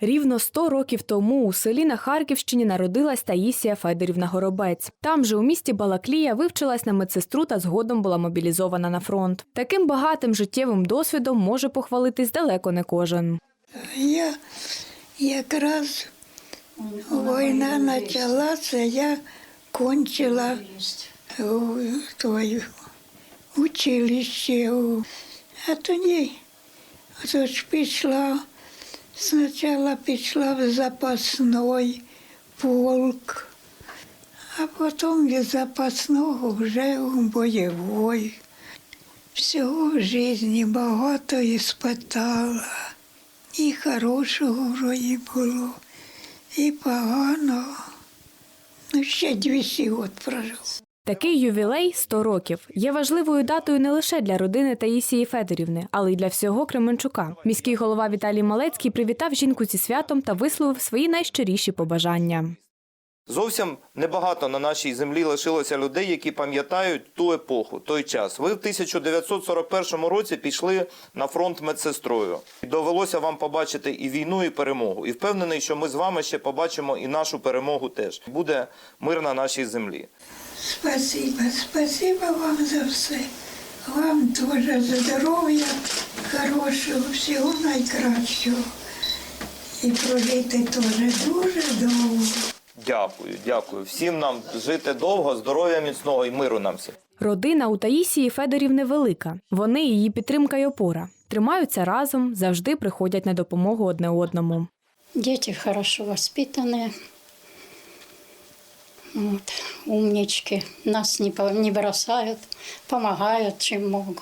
Рівно 100 років тому у селі на Харківщині народилась Таїсія Федорівна Горобець. Там же у місті Балаклія вивчилась на медсестру та згодом була мобілізована на фронт. Таким багатим життєвим досвідом може похвалитись далеко не кожен. Я якраз війна почалася, я кончила у той училище. А тоді ж пішла, спочатку пішла в запасний полк, а потім від запасного вже у бойовий. Всього в житті багато іспитала. І хорошого вроді було, і поганого. Ну, ще 200 років прожив. Такий ювілей 100 років є важливою датою не лише для родини Таїсії Федорівни, але й для всього Кременчука. Міський голова Віталій Малецький привітав жінку зі святом та висловив свої найщиріші побажання. Зовсім небагато на нашій землі лишилося людей, які пам'ятають ту епоху, той час. Ви в 1941 році пішли на фронт медсестрою. Довелося вам побачити і війну, і перемогу. І впевнений, що ми з вами ще побачимо і нашу перемогу теж. Буде мир на нашій землі. Спасибо, спасибо вам за все. Вам теж здоров'я, хорошого, всього найкращого. І прожити теж дуже довго. Дякую, дякую. Всім нам жити довго, здоров'я міцного і миру нам всім. Родина у Таїсії Федорівни велика. Вони її підтримка й опора. Тримаються разом, завжди приходять на допомогу одне одному. Дети хорошо воспитанные. Вот, умнички. Нас не, не бросают, помогают, чем могут.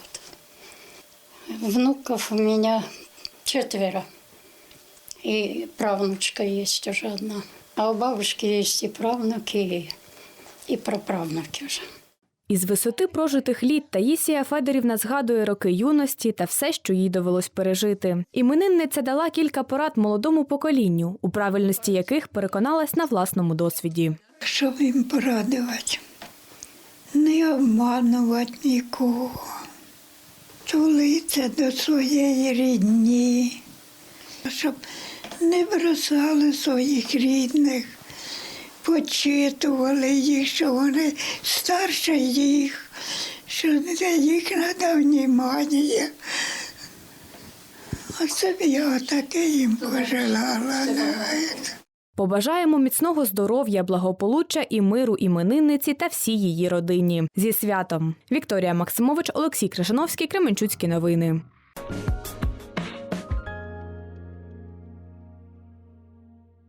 Внуков у меня четверо. И правнучка есть уже одна. А у бабушки есть и правнуки, и, и праправнуки уже. Із висоти прожитих літ Таїсія Федорівна згадує роки юності та все, що їй довелось пережити. Іменинниця дала кілька порад молодому поколінню, у правильності яких переконалась на власному досвіді. Щоб їм порадувати, не обманувати нікого, тулитися до своєї рідні, щоб не бросали своїх рідних, почитували їх, що вони старше їх, що на їх треба внимання. Оце б я таке їм пожелала. Побажаємо міцного здоров'я, благополуччя і миру іменинниці та всій її родині. Зі святом Вікторія Максимович, Олексій Крашановський, Кременчуцькі новини.